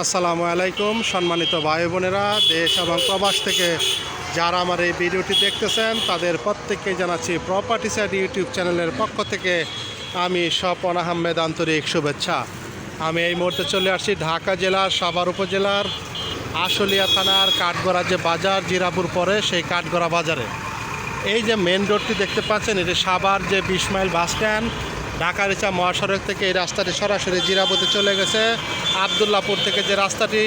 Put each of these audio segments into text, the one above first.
আসসালামু আলাইকুম, সম্মানিত ভাই বোনেরা, দেশ এবং প্রবাস থেকে যারা আমার এই ভিডিওটি দেখতেছেন, তাদের প্রত্যেককে জানাচ্ছি প্রপার্টি সাইড ইউটিউব চ্যানেলের পক্ষ থেকে আমি স্বপন আহমেদ আন্তরিক শুভেচ্ছা। আমি এই মুহূর্তে চলে আসছি ঢাকা জেলার সাভার উপজেলার আশুলিয়া থানার কাঠগড়া যে বাজার, জিরাপুর পরে সেই কাঠগড়া বাজারে। এই যে মেন রোডটি দেখতে পাচ্ছেন, এটি সাভার যে বিশ মাইল বাস স্ট্যান্ড ঢাকা রিচা মহাসড়ক থেকে এই রাস্তাটি সরাসরি জিরাপথে চলে গেছে। আবদুল্লাপুর থেকে যে রাস্তাটি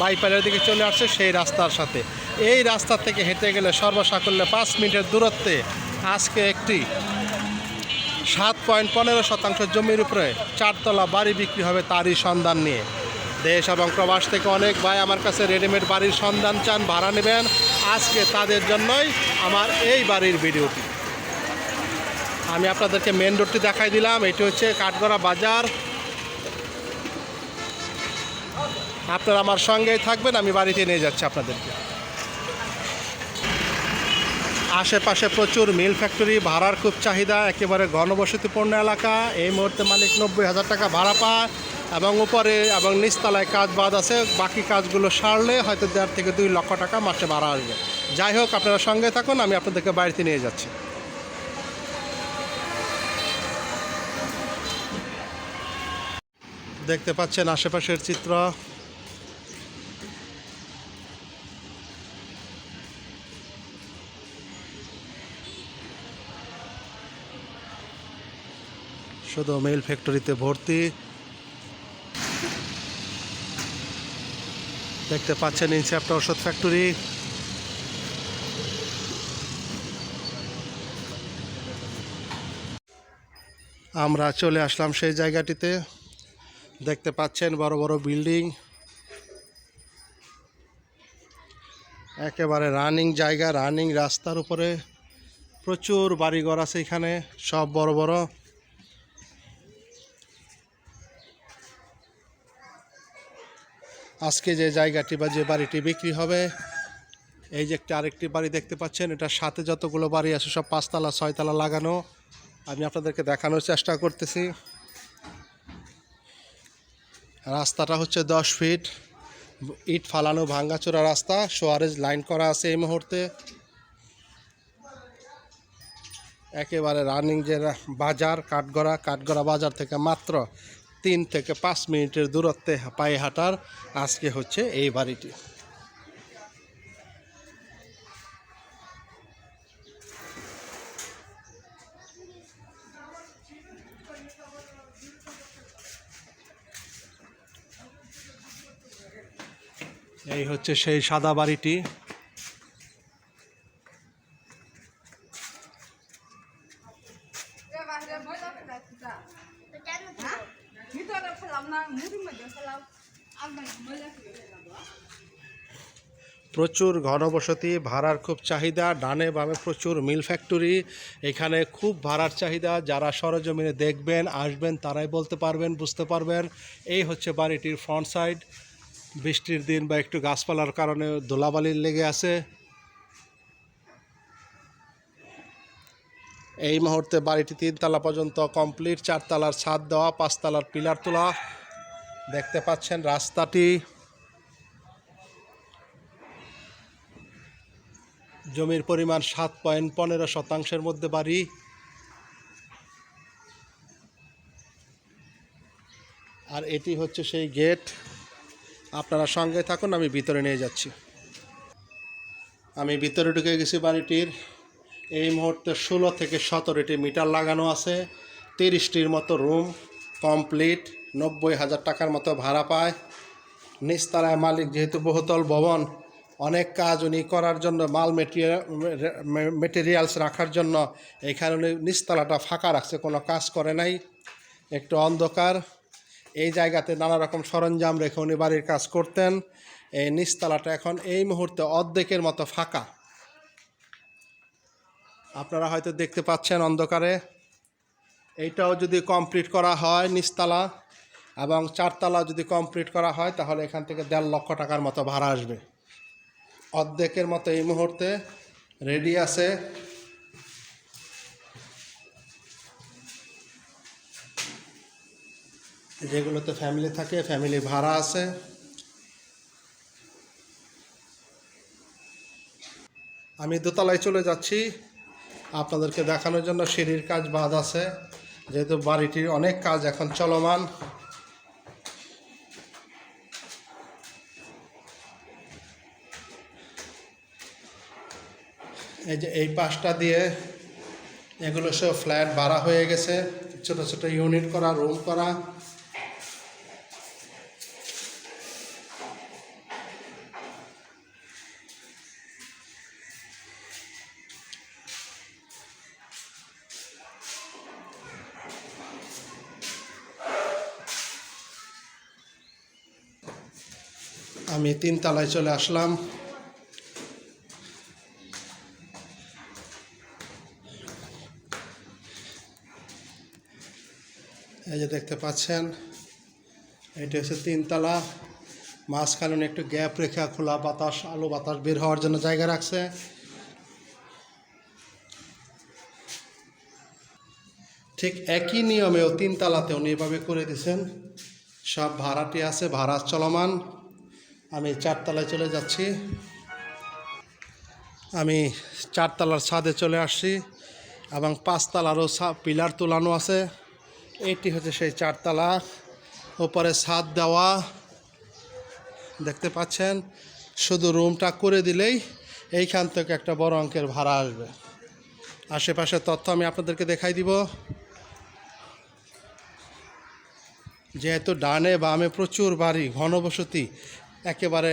বাইপালের দিকে চলে আসছে, সেই রাস্তার সাথে। এই রাস্তা থেকে হেঁটে গেলে সর্বসাকল্যে পাঁচ মিনিটের দূরত্বে আজকে একটি সাত পয়েন্ট পনেরো শতাংশ জমির উপরে চারতলা বাড়ি বিক্রি হবে তারই সন্ধান নিয়ে। দেশ এবং প্রবাস থেকে অনেক ভাই আমার কাছে রেডিমেড বাড়ির সন্ধান চান, ভাড়া নেবেন। আজকে তাদের জন্যই আমার এই বাড়ির ভিডিওটি। আমি আপনাদেরকে মেন রোডটি দেখাই দিলাম, এটি হচ্ছে কাঠগড়া বাজার। আপনারা আমার সঙ্গেই থাকবেন, আমি বাড়িতে নিয়ে যাচ্ছি আপনাদেরকে। আশেপাশে প্রচুর মিল ফ্যাক্টরি, ভাড়ার খুব চাহিদা, একেবারে ঘনবসতিপূর্ণ এলাকা। এই মুহূর্তে মালিক নব্বই হাজার টাকা ভাড়া পায় এবং উপরে এবং নিচতলায় কাজ বাদ আছে। বাকি কাজগুলো সারলে হয়তো দেড় থেকে দুই লক্ষ টাকা মাসে ভাড়া আসবে। যাই হোক, আপনারা সঙ্গে থাকুন, আমি আপনাদেরকে বাড়িতে নিয়ে যাচ্ছি। দেখতে পাচ্ছেন আশেপাশের চিত্র। শুধু মেল ফ্যাক্টরিতে ভর্তি। দেখতে পাচ্ছেন ইনসেপ্টা ওষুধ ফ্যাক্টরি। আমরা চলে আসলাম সেই জায়গাটিতে। দেখতে পাচ্ছেন বড় বড় বিল্ডিং। একেবারে রানিং জায়গা, রানিং রাস্তার উপরে প্রচুর বাড়িঘর আছে এখানে, সব বড় বড়। আজকে যে জায়গাটি বা যে বাড়িটি বিক্রি হবে, এই যে একটা আরেকটি বাড়ি দেখতে পাচ্ছেন, এটার সাথে যতগুলো বাড়ি আছে, সব পাঁচতলা, ছয়তলা লাগানো। আমি আপনাদেরকে দেখানোর চেষ্টা করতেছি। রাস্তাটা হচ্ছে দশ ফিট। ইট ফালানো ভাঙ্গাচোরা রাস্তা, সোয়ারেজ লাইন করা আছে এই মুহূর্তে। একেবারে রানিং যে বাজার, কাঠগড়া কাঠগড়া বাজার থেকে মাত্র তিন থেকে পাঁচ মিনিটের দূরত্বে পায়ে হাঁটার আজকে হচ্ছে এই বাড়িটি। এই হচ্ছে সেই সাদা বাড়িটি। প্রচুর ঘনবসতি, ভাড়ার খুব চাহিদা, ডানে বামে প্রচুর মিল ফ্যাক্টরি। এখানে খুব ভাড়ার চাহিদা, যারা সরজমিনে দেখবেন, আসবেন, তারাই বলতে পারবেন, বুঝতে পারবেন। এই হচ্ছে বাড়িটির ফ্রন্ট সাইড। বৃষ্টির দিন বা একটু গাছপালার কারণে দোলাবালির লেগে আছে। এই মুহূর্তে বাড়িটি তিনতলা পর্যন্ত কমপ্লিট, চারতলার ছাদ দেওয়া, পাঁচতলার পিলার তোলা। দেখতে পাচ্ছেন রাস্তাটি। জমির পরিমাণ সাত পয়েন্ট পনেরো শতাংশের মধ্যে বাড়ি। আর এটি হচ্ছে সেই গেট। আপনারা সঙ্গে থাকুন, আমি ভিতরে নিয়ে যাচ্ছি। আমি ভিতরে ঢুকে গেছি বাড়িটির। এই মুহূর্তে ষোলো থেকে সতেরোটি মিটার লাগানো আছে, তিরিশটির মতো রুম, কমপ্লিট, নব্বই হাজার টাকার মতো ভাড়া পায়। নিচতলায় মালিক যেহেতু বহুতল ভবন, অনেক কাজ উনি করার জন্য মাল মেটেরিয়াল মেটেরিয়ালস রাখার জন্য এখানে উনি নিচতলাটা ফাঁকা রাখছে, কোনো কাজ করে নাই। একটু অন্ধকার। এই জায়গাতে নানা রকম সরঞ্জাম রেখে উনি বাড়ির কাজ করতেন। এই নিচতলাটা এখন এই মুহূর্তে অর্ধেকের মতো ফাঁকা। আপনারা হয়তো দেখতে পাচ্ছেন অন্ধকারে। এইটাও যদি কমপ্লিট করা হয় নিচতলা এবং চারতলা যদি কমপ্লিট করা হয়, তাহলে এখান থেকে দেড় লক্ষ টাকার মতো ভাড়া আসবে। অর্ধেকের মতো এই মুহূর্তে রেডি আছে। যেগুলোতে ফ্যামিলি থাকে ফ্যামিলি ভাড়া আছে। আমি দোতলায় চলে যাচ্ছি। আপনাদেরকে দেখানোর জন্য সিঁড়ির কাজ বাদ আছে। যেহেতু বাড়িটির অনেক কাজ এখন চলমান। এই যে এই পাশটা দিয়ে এগুলো সব ফ্ল্যাট ভাড়া হয়ে গেছে। ছোটো ছোটো ইউনিট করা, রুম করা। আমি তিন তলায় চলে আসলাম। এই যে দেখতে পাচ্ছেন, এটা হচ্ছে তিনতলা। মাঝখানে একটু গ্যাপ রেখা খোলা বাতাস, আলো বাতাস বের হওয়ার জন্য জায়গা রাখছে। ঠিক একই নিয়মেও তিনতলাতে উনি এভাবে করে দিয়েছেন। সব ভাড়াটি আছে, ভাড়া চলমান। আমি চারতলায় চলে যাচ্ছি। আমি চারতলার ছাদে চলে আসছি এবং পাঁচতলারও পিলার তোলানো আছে। এটি হচ্ছে সেই চারতলা। ওপরে ছাদ দেওয়া। দেখতে পাচ্ছেন? শুধু রুমটা করে দিলেই এইখান থেকে একটা বড় অঙ্কের ভাড়া আসবে। আশেপাশের তথ্য আমি আপনাদেরকে দেখাই দিব। যেহেতু ডানে বামে প্রচুর বাড়ি, ঘনবসতি একেবারে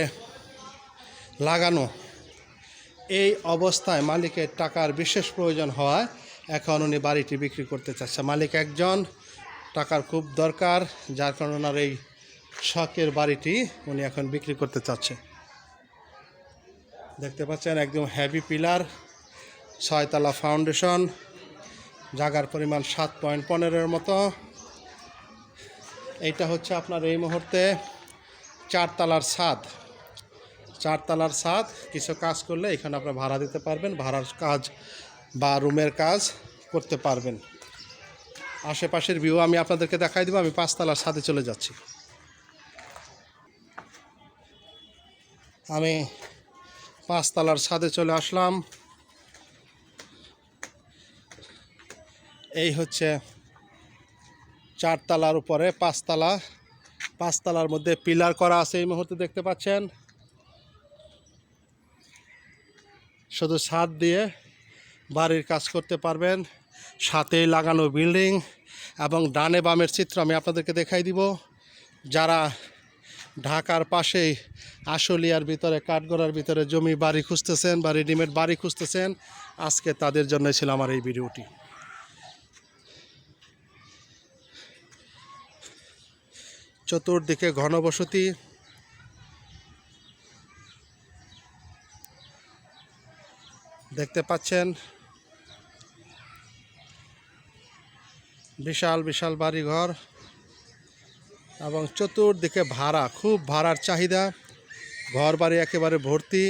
লাগানো। এই অবস্থায় মালিকের টাকার বিশেষ প্রয়োজন হওয়ায় এখন উনি বাড়িটি বিক্রি করতে চাচ্ছে। মালিক একজন, টাকার খুব দরকার, যার কারণে ওনার এই শখের বাড়িটি উনি এখন বিক্রি করতে চাচ্ছে। দেখতে পাচ্ছেন, একদম হ্যাভি পিলার ছয়তলা ফাউন্ডেশন জাগার পরিমাণ সাত পয়েন্ট পনেরোর মতো। এইটা হচ্ছে আপনার এই মুহূর্তে চারতলার ছাদ। চারতলার ছাদ, কিছু কাজ করলে এখানে আপনার ভাড়া দিতে পারবেন, ভাড়ার কাজ বা রুমের কাজ করতে পারবেন। আশেপাশের ভিউ আমি আপনাদেরকে দেখাই দেবো, আমি পাঁচতলার ছাদে চলে যাচ্ছি। আমি পাঁচতলার ছাদে চলে আসলাম। এই হচ্ছে চারতলার উপরে পাঁচতলা পাঁচতলার মধ্যে পিলার করা আছে এই মুহূর্তে দেখতে পাচ্ছেন। শুধু ছাদ দিয়ে বাড়ির কাজ করতে পারবেন, সাথেই লাগানো বিল্ডিং এবং ডানে বামের চিত্র আমি আপনাদেরকে দেখাই দিব। যারা ঢাকার পাশেই আশুলিয়ার ভিতরে, কাঠগড়ার ভিতরে জমি বাড়ি খুঁজতেছেন বা রেডিমেড বাড়ি খুঁজতেছেন, আজকে তাদের জন্য ছিল আমার এই ভিডিওটি। চতুর্দিকে ঘনবসতি। দেখতে পাচ্ছেন। বিশাল বিশাল বাড়িঘর এবং চতুর্দিকে ভাড়া, খুব ভাড়ার চাহিদা। ঘর বাড়ি একেবারে ভর্তি।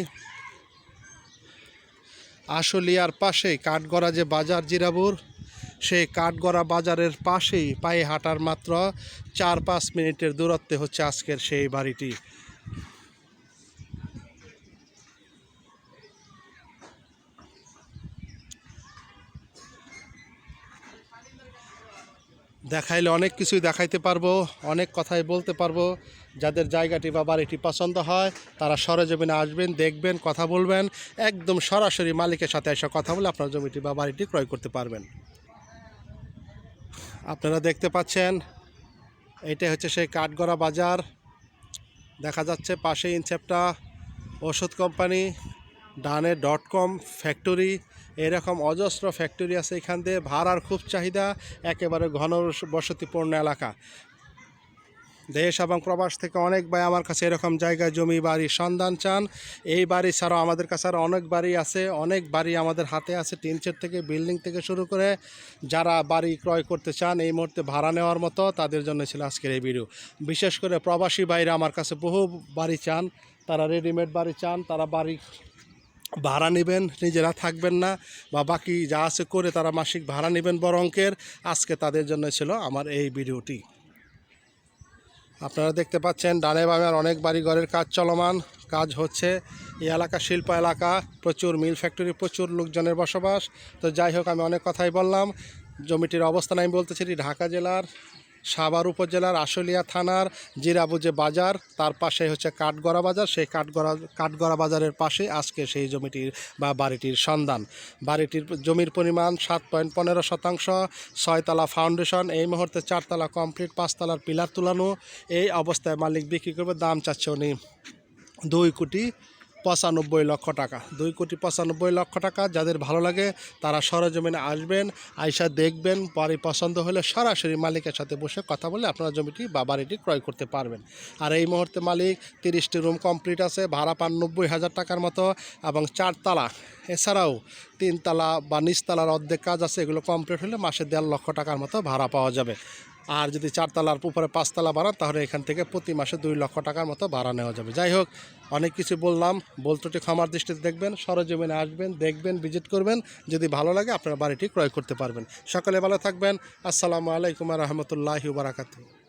আশুলিয়ার পাশেই কাঠগড়া যে বাজার, জিরাবুর সেই কাঠগড়া বাজারের পাশেই পায়ে হাঁটার মাত্র চার পাঁচ মিনিটের দূরত্বে হচ্ছে আজকের সেই বাড়িটি। দেখাইলে অনেক কিছুই দেখাইতে পারব, অনেক কথাই বলতে পারব। যাদের জায়গাটি বা বাড়িটি পছন্দ হয়, তারা সরজমিনে আসবেন, দেখবেন, কথা বলবেন। একদম সরাসরি মালিকের সাথে এসে কথা বলে আপনার জমিটি বা বাড়িটি ক্রয় করতে পারবেন। আপনারা দেখতে পাচ্ছেন এটা হচ্ছে সেই কাঠগড়া বাজার। দেখা যাচ্ছে পাশে ইনসেপ্টা ওষুধ কোম্পানি, ডানে ডট কম ফ্যাক্টরি, এরকম অজস্র ফ্যাক্টরি আছে এখান দিয়ে, ভাড়ার খুব চাহিদা, একেবারে ঘন বসতিপূর্ণ এলাকা। দেশ এবং প্রবাস থেকে অনেক ভাই আমার কাছে এরকম জায়গায় জমি বাড়ির সন্ধান চান। এই বাড়ি ছাড়াও আমাদের কাছে আরও অনেক বাড়ি আছে। অনেক বাড়ি আমাদের হাতে আছে, টিন সেট থেকে, বিল্ডিং থেকে শুরু করে যারা বাড়ি ক্রয় করতে চান, এই মুহূর্তে ভাড়া নেওয়ার মতো তাদের জন্য ছিল আজকের এই ভিডিও বিশেষ করে প্রবাসী বাইরে আমার কাছে বহু বাড়ি চান, তারা রেডিমেড বাড়ি চান, তারা বাড়ি ভাড়া নেবেন, নিজেরা থাকবেন না বা বাকি যা আছে করে তারা মাসিক ভাড়া নেবেন বড় অঙ্কের। আজকে তাদের জন্য ছিল আমার এই ভিডিওটি আপনারা দেখতে পাচ্ছেন, ডানে বামে অনেক বাড়ি ঘরের কাজ চলমান। কাজ হচ্ছে এই এলাকা শিল্প এলাকা। প্রচুর মিল ফ্যাক্টরি, প্রচুর লোকজনের বসবাস। তো যাই হোক, আমি অনেক কথাই বললাম। জমিটির অবস্থান আমি বলতেছি ঢাকা জেলার সাভার উপজেলার আশুলিয়া থানার জিরাবুজে বাজার, তার পাশে হচ্ছে কাঠগড়া বাজার। সেই কাঠগড়া কাঠগড়া বাজারের পাশে আজকে সেই জমিটির বা বাড়িটির সন্ধান। বাড়িটির জমির পরিমাণ সাত পয়েন্ট পনেরো শতাংশ। ছয়তলা ফাউন্ডেশন, এই মুহূর্তে চারতলা কমপ্লিট, পাঁচতলার পিলার তুলানো। এই অবস্থায় মালিক বিক্রি করবে, দাম চাচ্ছে উনি দুই কোটি পঁচানব্বই লক্ষ টাকা। দুই কোটি পঁচানব্বই লক্ষ টাকা যাদের ভালো লাগে তারা সরজমিনে আসবেন, আইসা দেখবেন, বাড়ি পছন্দ হলে সরাসরি মালিকের সাথে বসে কথা বলে আপনারা জমিটি বা বাড়িটি ক্রয় করতে পারবেন। আর এই মুহূর্তে মালিক তিরিশটি রুম কমপ্লিট আছে, ভাড়া পান নব্বই হাজার টাকার মতো এবং চারতলা। এছাড়াও তিনতলা বা নিচতলার অর্ধেক কাজ আছে, এগুলো কমপ্লিট হলে মাসে দেড় লক্ষ টাকার মতো ভাড়া পাওয়া যাবে। আর যদি চারতলার উপরে পাঁচতলা বাড়ান তাহলে এখান থেকে প্রতি মাসে দুই লক্ষ টাকার মতো ভাড়া নেওয়া যাবে। যাই হোক, অনেক কিছু বললাম। বলতুটি ক্ষমার দৃষ্টিতে দেখবেন, সরজমিনে আসবেন, দেখবেন, ভিজিট করবেন। যদি ভালো লাগে, আপনার বাড়িটি ক্রয় করতে পারবেন। সকালে ভালো থাকবেন। আসসালামু আলাইকুম রহমতুল্লাহি বারাকাতু